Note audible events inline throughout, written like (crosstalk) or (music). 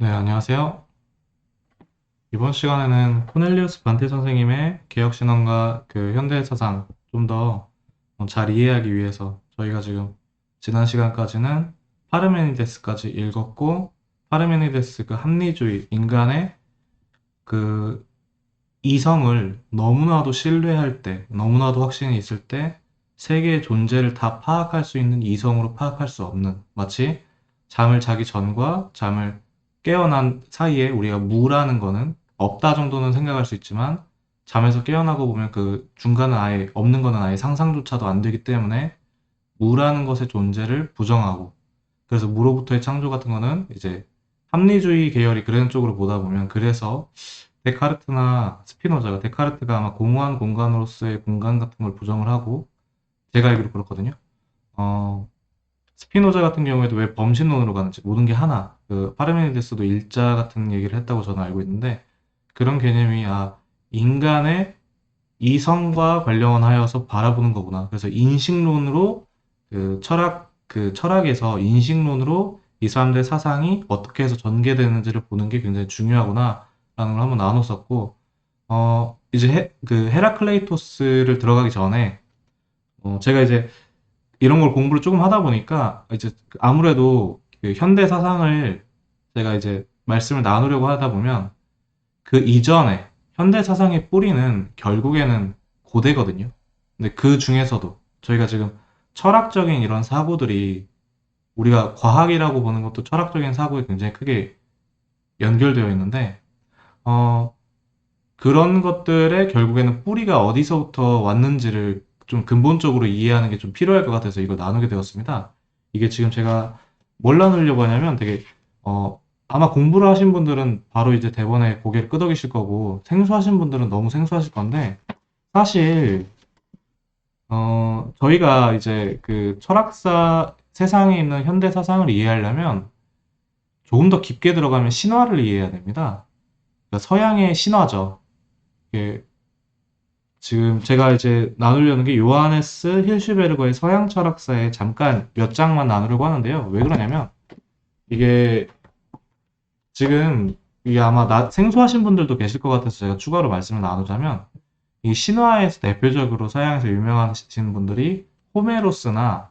네, 안녕하세요. 이번 시간에는 코넬리우스 반테 선생님의 개혁신앙과 그 현대 사상 좀 더 잘 이해하기 위해서 저희가 지금 지난 시간까지는 파르메니데스까지 읽었고 파르메니데스 그 합리주의 인간의 그 이성을 너무나도 신뢰할 때, 너무나도 확신이 있을 때 세계의 존재를 다 파악할 수 있는 이성으로 파악할 수 없는 마치 잠을 자기 전과 잠을 깨어난 사이에 우리가 무라는 거는 없다 정도는 생각할 수 있지만 잠에서 깨어나고 보면 그 중간은 아예 없는 거는 아예 상상조차도 안 되기 때문에 무라는 것의 존재를 부정하고 그래서 무로부터의 창조 같은 거는 이제 합리주의 계열이 그런 쪽으로 보다 보면 그래서 데카르트나 스피노자가 데카르트가 아마 공허한 공간으로서의 공간 같은 걸 부정을 하고 제가 알기로 그렇거든요. 어, 스피노자 같은 경우에도 왜 범신론으로 가는지 모든 게 하나. 그 파르메니데스도 일자 같은 얘기를 했다고 저는 알고 있는데 그런 개념이 아 인간의 이성과 관련하여서 바라보는 거구나. 그래서 인식론으로 그 철학 그 철학에서 인식론으로 이 사람들의 사상이 어떻게 해서 전개되는지를 보는 게 굉장히 중요하구나라는 걸 한번 나눴었고 어 이제 헤, 그 헤라클레이토스를 들어가기 전에 어 제가 이제 이런 걸 공부를 조금 하다 보니까 이제 아무래도 그 현대 사상을 제가 이제 말씀을 나누려고 하다 보면 그 이전에 현대 사상의 뿌리는 결국에는 고대거든요. 근데 그 중에서도 저희가 지금 철학적인 이런 사고들이 우리가 과학이라고 보는 것도 철학적인 사고에 굉장히 크게 연결되어 있는데, 어, 그런 것들의 결국에는 뿌리가 어디서부터 왔는지를 좀 근본적으로 이해하는 게 좀 필요할 것 같아서 이걸 나누게 되었습니다. 이게 지금 제가 뭘 나누려고 하냐면 되게, 어, 아마 공부를 하신 분들은 바로 이제 대본에 고개를 끄덕이실 거고, 생소하신 분들은 너무 생소하실 건데, 사실, 어, 저희가 이제 그 철학사, 세상에 있는 현대 사상을 이해하려면 조금 더 깊게 들어가면 신화를 이해해야 됩니다. 그러니까 서양의 신화죠. 지금 제가 이제 나누려는 게 요하네스 힐슈베르거의 서양 철학사에 잠깐 몇 장만 나누려고 하는데요. 왜 그러냐면 이게 지금 이게 아마 나- 생소하신 분들도 계실 것 같아서 제가 추가로 말씀을 나누자면 이 신화에서 대표적으로 서양에서 유명하신 분들이 호메로스나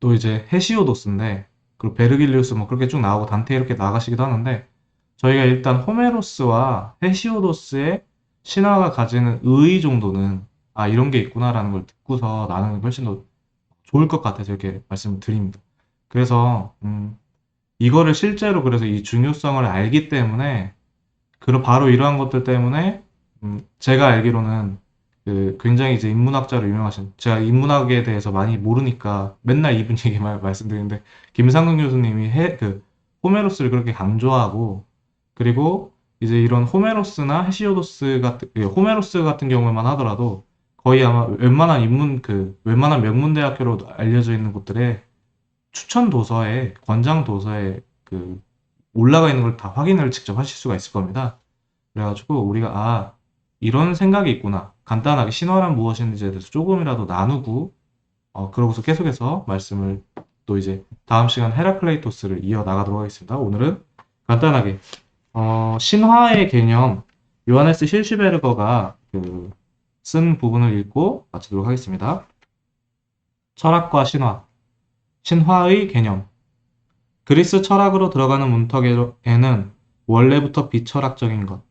또 이제 헤시오도스인데 그리고 베르길리우스 뭐 그렇게 쭉 나오고 단테 이렇게 나가시기도 하는데 저희가 일단 호메로스와 헤시오도스의 신화가 가지는 의의 정도는 아 이런 게 있구나라는 걸 듣고서 나누는 게 훨씬 더 좋을 것 같아서 이렇게 말씀을 드립니다. 그래서 음, 이거를 실제로 그래서 이 중요성을 알기 때문에 그런 바로 이러한 것들 때문에 음, 제가 알기로는 그 굉장히 이제 인문학자로 유명하신 제가 인문학에 대해서 많이 모르니까 맨날 이분 (laughs) 얘기만 말씀드리는데 김상근 교수님이 해, 그 호메로스를 그렇게 강조하고 그리고 이제 이런 호메로스나 헤시오도스 같은 예, 호메로스 같은 경우만 하더라도 거의 아마 웬만한 인문 그 웬만한 명문 대학교로 알려져 있는 곳들에 추천 도서에 권장 도서에 그 올라가 있는 걸 다 확인을 직접 하실 수가 있을 겁니다. 그래가지고 우리가 아 이런 생각이 있구나 간단하게 신화란 무엇인지에 대해서 조금이라도 나누고 어 그러고서 계속해서 말씀을 또 이제 다음 시간 헤라클레이토스를 이어 나가도록 하겠습니다. 오늘은 간단하게 어, 신화의 개념 요하네스 실슈베르거가 그 쓴 부분을 읽고 마치도록 하겠습니다. 철학과 신화 신화의 개념 그리스 철학으로 들어가는 문턱에는 원래부터 비철학적인 것,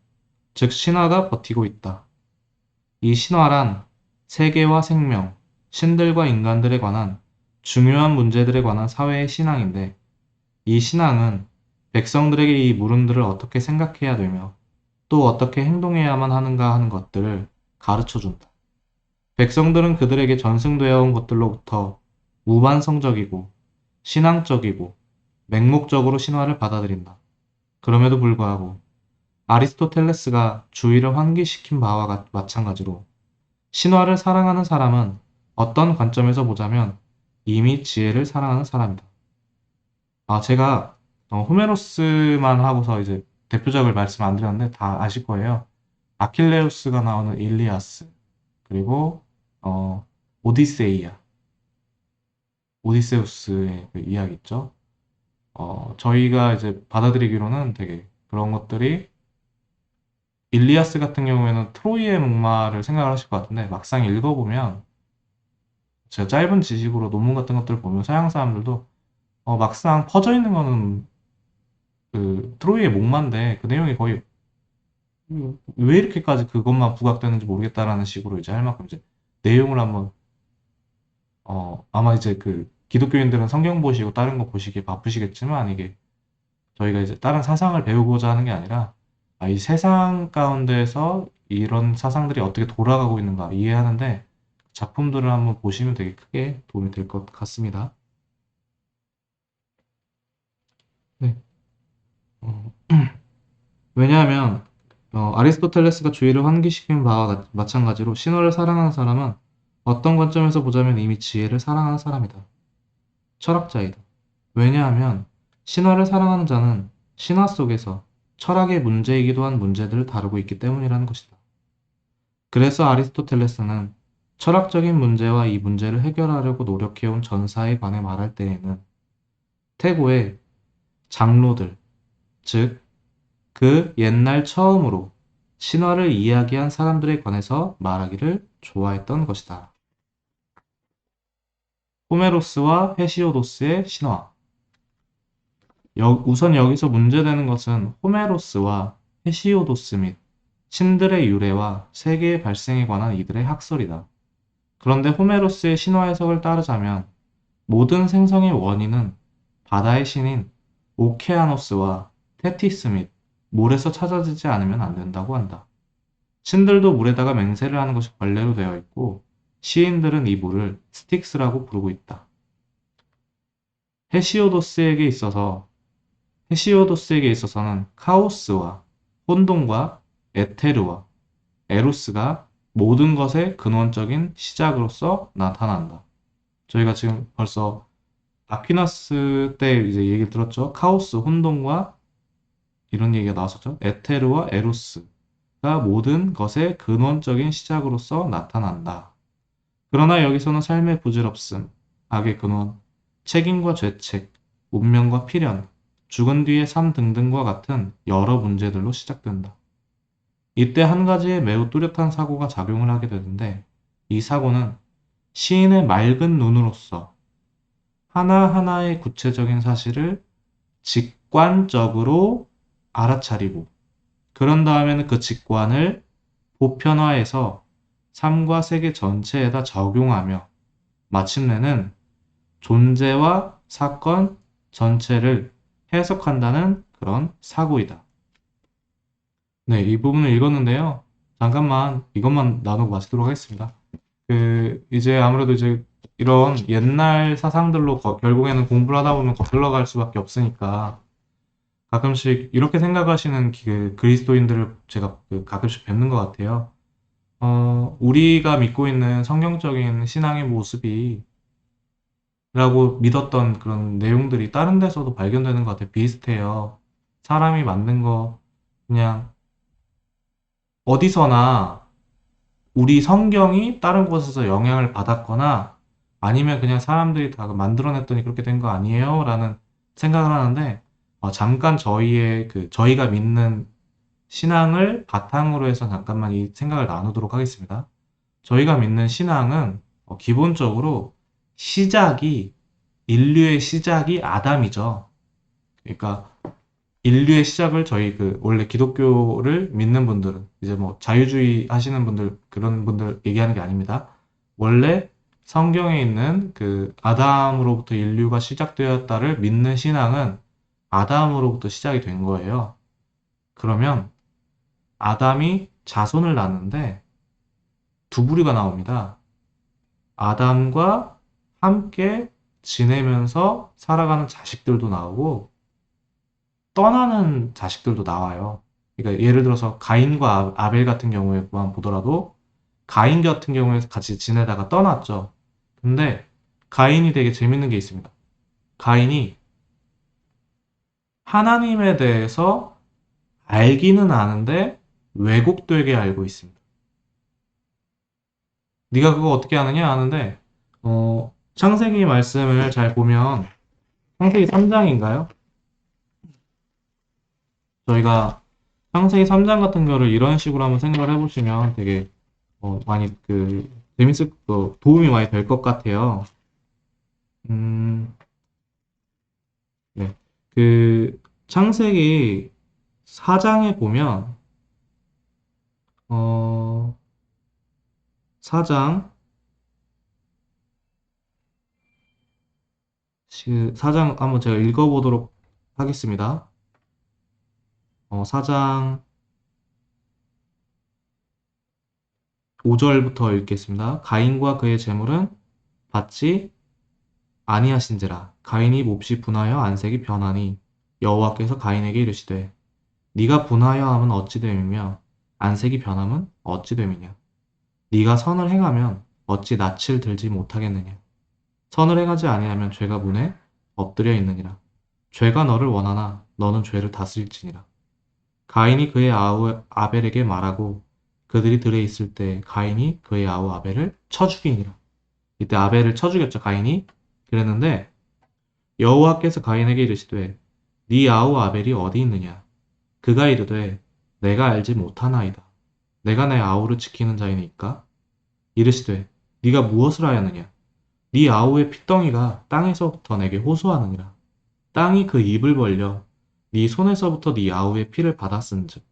즉 신화가 버티고 있다. 이 신화란 세계와 생명, 신들과 인간들에 관한 중요한 문제들에 관한 사회의 신앙인데 이 신앙은 백성들에게 이 물음들을 어떻게 생각해야 되며 또 어떻게 행동해야만 하는가 하는 것들을 가르쳐 준다. 백성들은 그들에게 전승되어 온 것들로부터 무반성적이고 신앙적이고 맹목적으로 신화를 받아들인다. 그럼에도 불구하고 아리스토텔레스가 주의를 환기시킨 바와 같- 마찬가지로 신화를 사랑하는 사람은 어떤 관점에서 보자면 이미 지혜를 사랑하는 사람이다. 아, 제가 어, 호메로스만 하고서 이제 대표작을 말씀 안 드렸는데 다 아실 거예요. 아킬레우스가 나오는 일리아스 그리고 어, 오디세이아 오디세우스의 그 이야기 있죠. 어, 저희가 이제 받아들이기로는 되게 그런 것들이 일리아스 같은 경우에는 트로이의 목마를 생각을 하실 것 같은데 막상 읽어보면 제가 짧은 지식으로 논문 같은 것들을 보면 서양 사람들도 어, 막상 퍼져 있는 거는 그 트로이의 목마인데 그 내용이 거의 음, 왜 이렇게까지 그것만 부각되는지 모르겠다라는 식으로 이제 할 만큼 이제 내용을 한번 어, 아마 이제 그 기독교인들은 성경 보시고 다른 거 보시기 바쁘시겠지만 이게 저희가 이제 다른 사상을 배우고자 하는 게 아니라 아, 이 세상 가운데서 이런 사상들이 어떻게 돌아가고 있는가 이해하는데 작품들을 한번 보시면 되게 크게 도움이 될 것 같습니다. 네. 어, 왜냐하면 어, 아리스토텔레스가 주의를 환기시킨 바와 같- 마찬가지로 신화를 사랑하는 사람은 어떤 관점에서 보자면 이미 지혜를 사랑하는 사람이다. 철학자이다. 왜냐하면 신화를 사랑하는 자는 신화 속에서 철학의 문제이기도 한 문제들을 다루고 있기 때문이라는 것이다. 그래서 아리스토텔레스는 철학적인 문제와 이 문제를 해결하려고 노력해온 전사에 관해 말할 때에는 태고의 장로들, 즉, 그 옛날 처음으로 신화를 이야기한 사람들에 관해서 말하기를 좋아했던 것이다. 호메로스와 헤시오도스의 신화. 여- 우선 여기서 문제되는 것은 호메로스와 헤시오도스 및 신들의 유래와 세계의 발생에 관한 이들의 학설이다. 그런데 호메로스의 신화 해석을 따르자면 모든 생성의 원인은 바다의 신인 오케아노스와 테티스 및 물에서 찾아지지 않으면 안 된다고 한다. 신들도 물에다가 맹세를 하는 것이 관례로 되어 있고 시인들은 이 물을 스틱스라고 부르고 있다. 헤시오도스에게 있어서 헤시오도스에게 있어서는 카오스와 혼돈과 에테르와 에로스가 모든 것의 근원적인 시작으로서 나타난다. 저희가 지금 벌써 아퀴나스 때 이제 얘기를 들었죠. 카오스, 혼돈과 이런 얘기가 나왔었죠. 에테르와 에로스가 모든 것의 근원적인 시작으로서 나타난다. 그러나 여기서는 삶의 부질없음, 악의 근원, 책임과 죄책, 운명과 필연, 죽은 뒤의 삶 등등과 같은 여러 문제들로 시작된다. 이때 한 가지의 매우 뚜렷한 사고가 작용을 하게 되는데 이 사고는 시인의 맑은 눈으로서 하나하나의 구체적인 사실을 직관적으로 알아차리고 그런 다음에는 그 직관을 보편화해서 삶과 세계 전체에다 적용하며 마침내는 존재와 사건 전체를 해석한다는 그런 사고이다. 네, 이 부분을 읽었는데요. 잠깐만 이것만 나누고 마치도록 하겠습니다. 그 이제 아무래도 이제 이런 옛날 사상들로 거- 결국에는 공부를 하다 보면 거슬러 갈 수밖에 없으니까 가끔씩 이렇게 생각하시는 그 그리스도인들을 제가 그 가끔씩 뵙는 것 같아요. 어, 우리가 믿고 있는 성경적인 신앙의 모습이 라고 믿었던 그런 내용들이 다른 데서도 발견되는 것 같아요. 비슷해요. 사람이 만든 거 그냥 어디서나 우리 성경이 다른 곳에서 영향을 받았거나 아니면 그냥 사람들이 다 만들어냈더니 그렇게 된 거 아니에요? 라는 생각을 하는데 어, 잠깐 저희의 그 저희가 믿는 신앙을 바탕으로 해서 잠깐만 이 생각을 나누도록 하겠습니다. 저희가 믿는 신앙은 어, 기본적으로 시작이 인류의 시작이 아담이죠. 그러니까 인류의 시작을 저희 그 원래 기독교를 믿는 분들은 이제 뭐 자유주의 하시는 분들 그런 분들 얘기하는 게 아닙니다. 원래 성경에 있는 그 아담으로부터 인류가 시작되었다를 믿는 신앙은 아담으로부터 시작이 된 거예요. 그러면 아담이 자손을 낳는데 두 부류가 나옵니다. 아담과 함께 지내면서 살아가는 자식들도 나오고 떠나는 자식들도 나와요. 그러니까 예를 들어서 가인과 아- 아벨 같은 경우에만 보더라도 가인 같은 경우에 같이 지내다가 떠났죠. 근데 가인이 되게 재밌는 게 있습니다. 가인이 하나님에 대해서 알기는 아는데 왜곡되게 알고 있습니다. 네가 그거 어떻게 아느냐 하는데 어, 창세기 말씀을 잘 보면 창세기 3장인가요? 저희가 창세기 3장 같은 거를 이런 식으로 한번 생각을 해보시면 되게 어, 많이 그 재밌을 거 도움이 많이 될 것 같아요. 음, 네. 그 창세기 4장에 보면 어, 4장 시- 4장 한번 제가 읽어보도록 하겠습니다. 어, 4장 5절부터 읽겠습니다. 가인과 그의 재물은 받지 아니하신지라 가인이 몹시 분하여 안색이 변하니 여호와께서 가인에게 이르시되 네가 분하여 함은 어찌 됨이며 안색이 변함은 어찌 됨이냐? 네가 선을 행하면 어찌 낯을 들지 못하겠느냐? 선을 행하지 아니하면 죄가 문에 엎드려 있느니라. 죄가 너를 원하나 너는 죄를 다스릴지니라. 가인이 그의 아우 아벨에게 말하고 그들이 들에 있을 때 가인이 그의 아우 아벨을 쳐 죽이니라. 이때 아벨을 쳐 죽였죠 가인이 그랬는데 여호와께서 가인에게 이르시되 네 아우 아벨이 어디 있느냐? 그가 이르되 내가 알지 못하나이다. 내가 내 아우를 지키는 자이니까. 이르시되 네가 무엇을 하였느냐? 네 아우의 핏덩이가 땅에서부터 내게 호소하느니라. 땅이 그 입을 벌려 네 손에서부터 네 아우의 피를 받았은즉.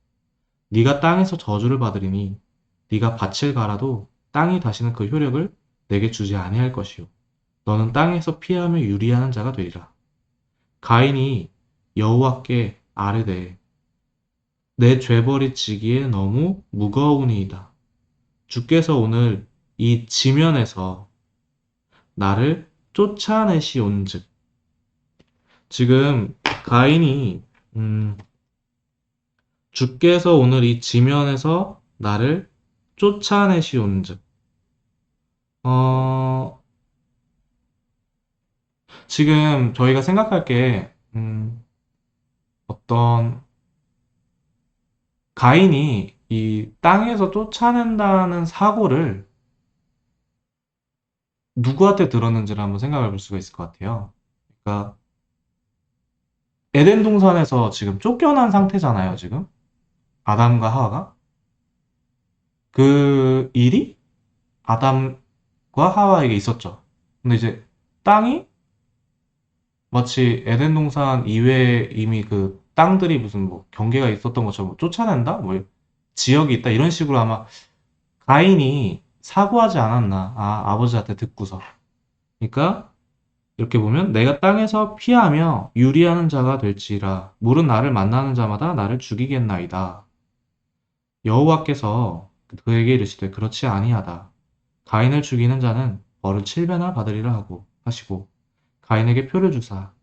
네가 땅에서 저주를 받으리니 네가 밭을 갈아도 땅이 다시는 그 효력을 내게 주지 아니할 것이요 너는 땅에서 피하며 유리하는 자가 되리라. 가인이 여호와께 아뢰되 내 죄벌이 지기에 너무 무거우니이다. 주께서 오늘 이 지면에서 나를 쫓아내시온즉 지금 가인이 음, 주께서 오늘 이 지면에서 나를 쫓아내시온즉 어, 지금 저희가 생각할 게, 음, 어떤, 가인이 이 땅에서 쫓아낸다는 사고를 누구한테 들었는지를 한번 생각해 볼 수가 있을 것 같아요. 그러니까, 에덴 동산에서 지금 쫓겨난 상태잖아요, 지금. 아담과 하와가. 그 일이 아담과 하와에게 있었죠. 근데 이제 땅이 마치 에덴 동산 이외에 이미 그 땅들이 무슨 뭐 경계가 있었던 것처럼 뭐 쫓아낸다? 뭐 지역이 있다? 이런 식으로 아마 가인이 사고하지 않았나? 아, 아버지한테 듣고서. 그러니까 이렇게 보면 내가 땅에서 피하며 유리하는 자가 될지라 물은 나를 만나는 자마다 나를 죽이겠나이다. 여호와께서 그에게 이르시되 그렇지 아니하다. 가인을 죽이는 자는 벌을 칠배나 받으리라 하고 하시고 가인에게 표를 주사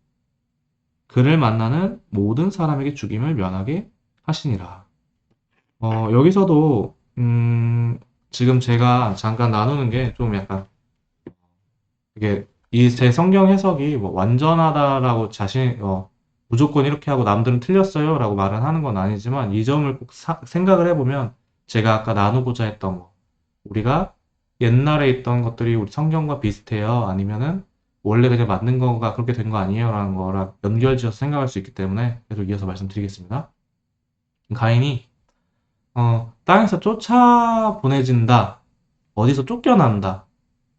그를 만나는 모든 사람에게 죽임을 면하게 하시니라. 어, 여기서도 음, 지금 제가 잠깐 나누는 게 좀 약간 이게 이 제 성경 해석이 뭐 완전하다라고 자신 어, 무조건 이렇게 하고 남들은 틀렸어요라고 말은 하는 건 아니지만 이 점을 꼭 사- 생각을 해보면 제가 아까 나누고자 했던 거 우리가 옛날에 있던 것들이 우리 성경과 비슷해요? 아니면은 원래 그냥 맞는 거가 그렇게 된 거 아니에요? 라는 거랑 연결지어서 생각할 수 있기 때문에 계속 이어서 말씀드리겠습니다. 가인이 어, 땅에서 쫓아 보내진다. 어디서 쫓겨난다.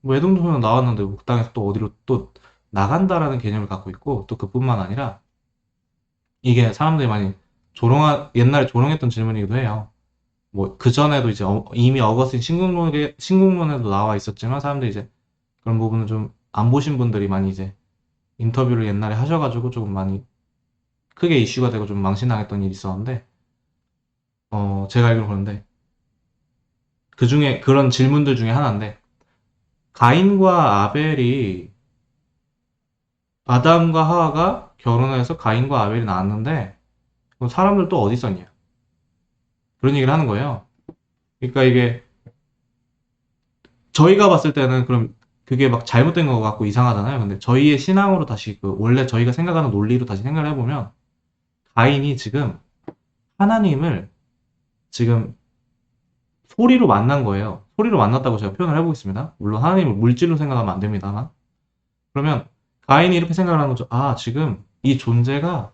뭐 에돔도면 나왔는데 그 땅에서 또 어디로 또 나간다라는 개념을 갖고 있고 또 그뿐만 아니라 이게 사람들이 많이 조롱하 옛날에 조롱했던 질문이기도 해요. 뭐 그 전에도 이제 어- 이미 어거스틴 신국론에 신국론에도 나와 있었지만 사람들이 이제 그런 부분을 좀 안 보신 분들이 많이 이제 인터뷰를 옛날에 하셔가지고 조금 많이 크게 이슈가 되고 좀 망신당했던 일이 있었는데 어 제가 알기로 그런데 그 중에 그런 질문들 중에 하나인데 가인과 아벨이 아담과 하와가 결혼해서 가인과 아벨이 낳았는데 사람들 또 어디 있었냐 그런 얘기를 하는 거예요. 그러니까 이게 저희가 봤을 때는 그럼 그게 막 잘못된 거 같고 이상하잖아요. 근데 저희의 신앙으로 다시 그 원래 저희가 생각하는 논리로 다시 생각을 해보면 가인이 지금 하나님을 지금 소리로 만난 거예요. 소리로 만났다고 제가 표현을 해보겠습니다. 물론 하나님을 물질로 생각하면 안 됩니다만. 그러면 가인이 이렇게 생각을 하는 거죠. 아, 지금 이 존재가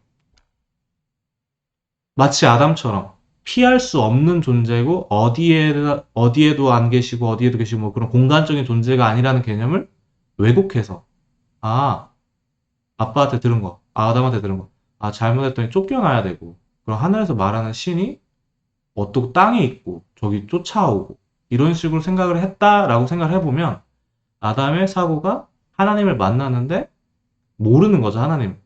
마치 아담처럼 피할 수 없는 존재고 어디에 어디에도 안 계시고 어디에도 계시고 뭐 그런 공간적인 존재가 아니라는 개념을 왜곡해서 아 아빠한테 들은 거 아담한테 들은 거 아 잘못했더니 쫓겨나야 되고 그럼 하늘에서 말하는 신이 어떻고 땅에 있고 저기 쫓아오고 이런 식으로 생각을 했다라고 생각을 해보면 아담의 사고가 하나님을 만나는데 모르는 거죠 하나님.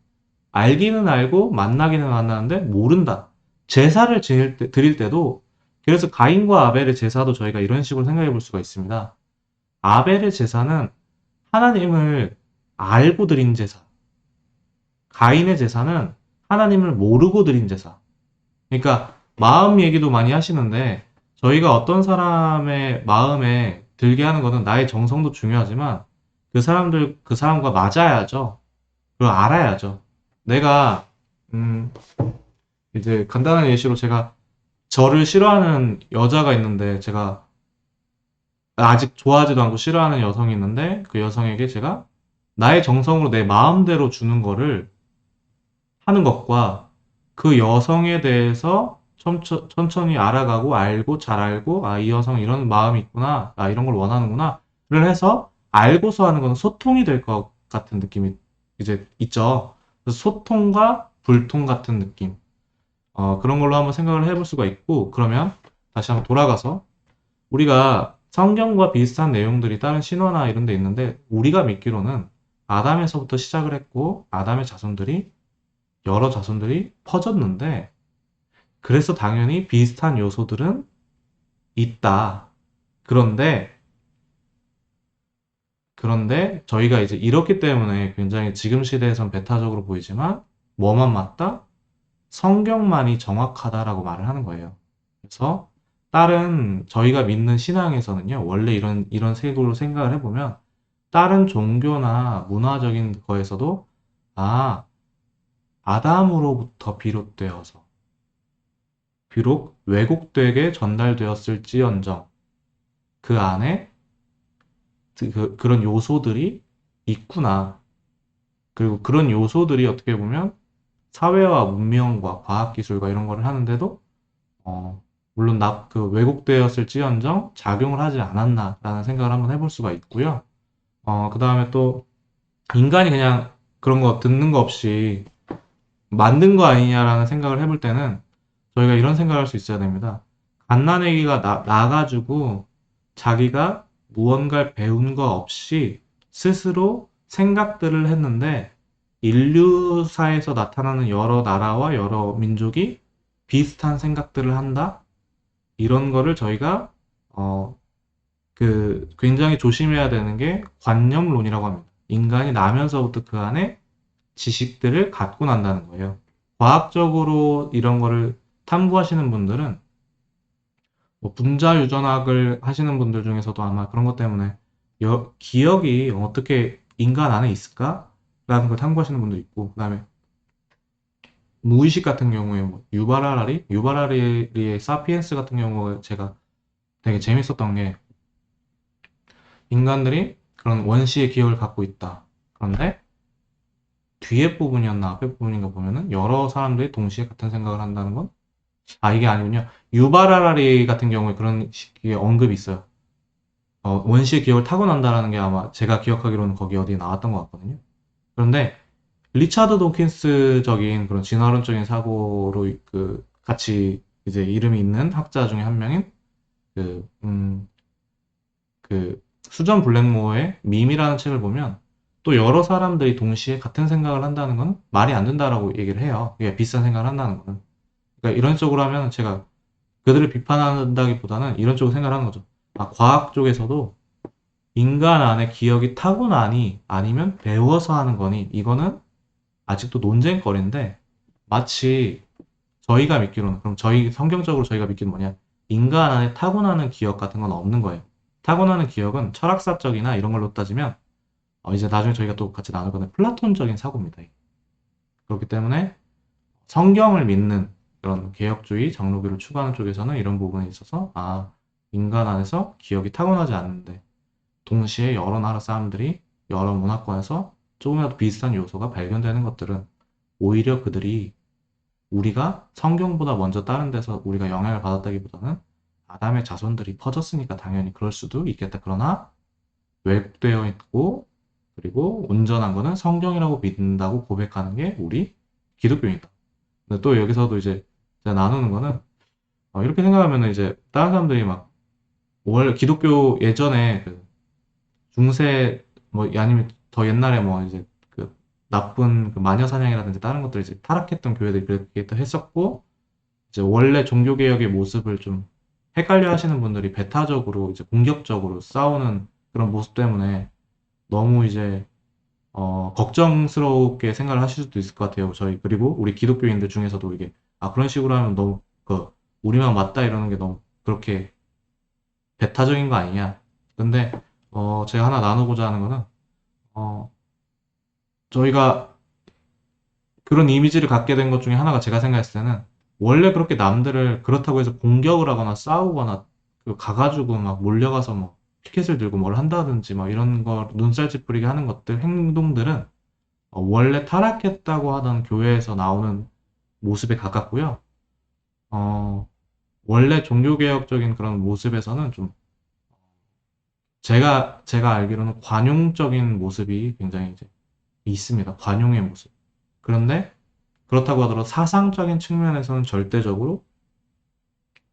알기는 알고 만나기는 만나는데 모른다 제사를 지낼 때, 드릴 때도 그래서 가인과 아벨의 제사도 저희가 이런 식으로 생각해 볼 수가 있습니다. 아벨의 제사는 하나님을 알고 드린 제사. 가인의 제사는 하나님을 모르고 드린 제사. 그러니까 마음 얘기도 많이 하시는데 저희가 어떤 사람의 마음에 들게 하는 것은 나의 정성도 중요하지만 그 사람들 그 사람과 맞아야죠. 그리고 알아야죠. 내가 음 이제 간단한 예시로 제가 저를 싫어하는 여자가 있는데 제가 아직 좋아하지도 않고 싫어하는 여성이 있는데 그 여성에게 제가 나의 정성으로 내 마음대로 주는 거를 하는 것과 그 여성에 대해서 천천, 천천히 알아가고 알고 잘 알고 아 이 여성 이런 마음이 있구나 아 이런 걸 원하는구나를 해서 알고서 하는 건 소통이 될 것 같은 느낌이 이제 있죠. 소통과 불통 같은 느낌. 어, 그런 걸로 한번 생각을 해볼 수가 있고, 그러면 다시 한번 돌아가서 우리가 성경과 비슷한 내용들이 다른 신화나 이런 데 있는데, 우리가 믿기로는 아담에서부터 시작을 했고, 아담의 자손들이, 여러 자손들이 퍼졌는데, 그래서 당연히 비슷한 요소들은 있다. 그런데, 그런데 저희가 이제 이렇기 때문에 굉장히 지금 시대에선 배타적으로 보이지만, 뭐만 맞다? 성경만이 정확하다라고 말을 하는 거예요. 그래서 다른 저희가 믿는 신앙에서는요, 원래 이런 이런 색으로 생각을 해보면 다른 종교나 문화적인 거에서도 아 아담으로부터 비롯되어서 비록 왜곡되게 전달되었을지언정 그 안에 그, 그런 요소들이 있구나. 그리고 그런 요소들이 어떻게 보면 사회와 문명과 과학기술과 이런 거를 하는데도 어, 물론 나, 그 왜곡되었을지언정 작용을 하지 않았나라는 생각을 한번 해볼 수가 있고요. 어, 그 다음에 또 인간이 그냥 그런 거 듣는 거 없이 만든 거 아니냐라는 생각을 해볼 때는 저희가 이런 생각을 할수 있어야 됩니다. 갓난아기가 나, 나가지고 자기가 무언가를 배운 거 없이 스스로 생각들을 했는데 인류사에서 나타나는 여러 나라와 여러 민족이 비슷한 생각들을 한다? 이런 거를 저희가, 어, 그, 굉장히 조심해야 되는 게 관념론이라고 합니다. 인간이 나면서부터 그 안에 지식들을 갖고 난다는 거예요. 과학적으로 이런 거를 탐구하시는 분들은 뭐 분자 유전학을 하시는 분들 중에서도 아마 그런 것 때문에 여, 기억이 어떻게 인간 안에 있을까? 라는 걸 탐구하시는 분도 있고, 그 다음에 무의식 같은 경우에 뭐 유바라라리, 유바라리의 사피엔스 같은 경우에 제가 되게 재밌었던 게 인간들이 그런 원시의 기억을 갖고 있다. 그런데 뒤에 부분이었나 앞에 부분인가 보면은 여러 사람들이 동시에 같은 생각을 한다는 건 아, 이게 아니군요. 유바라라리 같은 경우에 그런 식의 언급이 있어요. 어, 원시의 기억을 타고난다라는 게 아마 제가 기억하기로는 거기 어디에 나왔던 것 같거든요. 그런데 리차드 도킨스적인 그런 진화론적인 사고로 그 같이 이제 이름이 있는 학자 중에 한 명인 그, 음, 그 수전 블랙모어의 밈이라는 책을 보면 또 여러 사람들이 동시에 같은 생각을 한다는 건 말이 안 된다라고 얘기를 해요. 이게 비슷한 생각을 한다는 거는. 그러니까 이런 쪽으로 하면 제가 그들을 비판한다기보다는 이런 쪽으로 생각을 하는 거죠. 아, 과학 쪽에서도 인간 안에 기억이 타고나니 아니면 배워서 하는 거니 이거는 아직도 논쟁거리인데 마치 저희가 믿기로는 그럼 저희 성경적으로 저희가 믿기는 뭐냐 인간 안에 타고나는 기억 같은 건 없는 거예요. 타고나는 기억은 철학사적이나 이런 걸로 따지면 어 이제 나중에 저희가 또 같이 나눌 건데 플라톤적인 사고입니다. 그렇기 때문에 성경을 믿는 그런 개혁주의 장로교를 추구하는 쪽에서는 이런 부분에 있어서 아 인간 안에서 기억이 타고나지 않는데 동시에 여러 나라 사람들이 여러 문화권에서 조금이라도 비슷한 요소가 발견되는 것들은 오히려 그들이 우리가 성경보다 먼저 다른 데서 우리가 영향을 받았다기보다는 아담의 자손들이 퍼졌으니까 당연히 그럴 수도 있겠다. 그러나 왜곡되어 있고 그리고 온전한 거는 성경이라고 믿는다고 고백하는 게 우리 기독교입니다. 근데 또 여기서도 이제 나누는 거는 어, 이렇게 생각하면 이제 다른 사람들이 막 원래 기독교 예전에 그 중세 뭐 아니면 더 옛날에 뭐 이제 그 나쁜 그 마녀 사냥이라든지 다른 것들 이제 타락했던 교회들이 그렇게 또 했었고 이제 원래 종교 개혁의 모습을 좀 헷갈려 하시는 분들이 배타적으로 이제 공격적으로 싸우는 그런 모습 때문에 너무 이제 어, 걱정스럽게 생각을 하실 수도 있을 것 같아요. 저희 그리고 우리 기독교인들 중에서도 이게 아 그런 식으로 하면 너무 그 우리만 맞다 이러는 게 너무 그렇게 배타적인 거 아니냐. 근데 어, 제가 하나 나누고자 하는 거는 어, 저희가 그런 이미지를 갖게 된 것 중에 하나가 제가 생각했을 때는 원래 그렇게 남들을 그렇다고 해서 공격을 하거나 싸우거나 그 가가지고 막 몰려가서 뭐 피켓을 들고 뭘 한다든지 막 이런 거 눈살 찌푸리게 하는 것들 행동들은 어, 원래 타락했다고 하던 교회에서 나오는 모습에 가깝고요. 어, 원래 종교개혁적인 그런 모습에서는 좀 제가 제가 알기로는 관용적인 모습이 굉장히 이제 있습니다. 관용의 모습. 그런데 그렇다고 하더라도 사상적인 측면에서는 절대적으로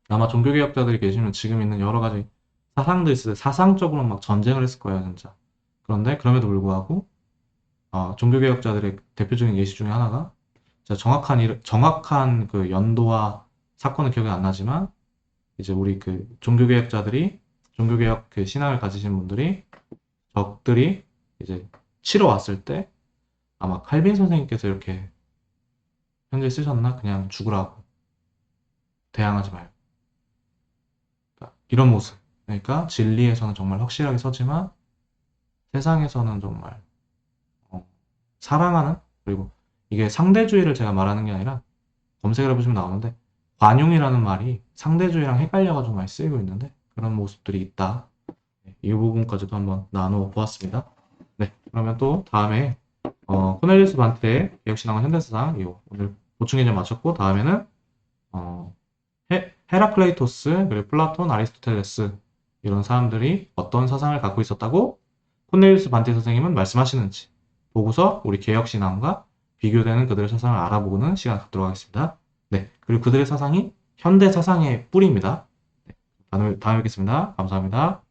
아마 종교개혁자들이 계시면 지금 있는 여러 가지 사상도 있을 때 사상적으로 막 전쟁을 했을 거예요, 진짜. 그런데 그럼에도 불구하고 어, 종교개혁자들의 대표적인 예시 중에 하나가 정확한 일, 정확한 그 연도와 사건은 기억이 안 나지만 이제 우리 그 종교개혁자들이 종교개혁 그 신앙을 가지신 분들이 적들이 이제 치러 왔을 때 아마 칼빈 선생님께서 이렇게 편지 쓰셨나? 그냥 죽으라고 대항하지 말고 그러니까 이런 모습 그러니까 진리에서는 정말 확실하게 서지만 세상에서는 정말 어, 사랑하는 그리고 이게 상대주의를 제가 말하는 게 아니라 검색을 해보시면 나오는데 관용이라는 말이 상대주의랑 헷갈려가지고 많이 쓰이고 있는데 그런 모습들이 있다. 네, 이 부분까지도 한번 나누어 보았습니다. 네, 그러면 또 다음에 어, 코넬리우스 반트의 개혁신앙과 현대사상 이 오늘 보충 개념 마쳤고 다음에는 어, 헤, 헤라클레이토스 그리고 플라톤, 아리스토텔레스 이런 사람들이 어떤 사상을 갖고 있었다고 코넬리우스 반테 선생님은 말씀하시는지 보고서 우리 개혁신앙과 비교되는 그들의 사상을 알아보는 시간 갖도록 하겠습니다. 네, 그리고 그들의 사상이 현대 사상의 뿌리입니다. 다음에 뵙겠습니다. 감사합니다.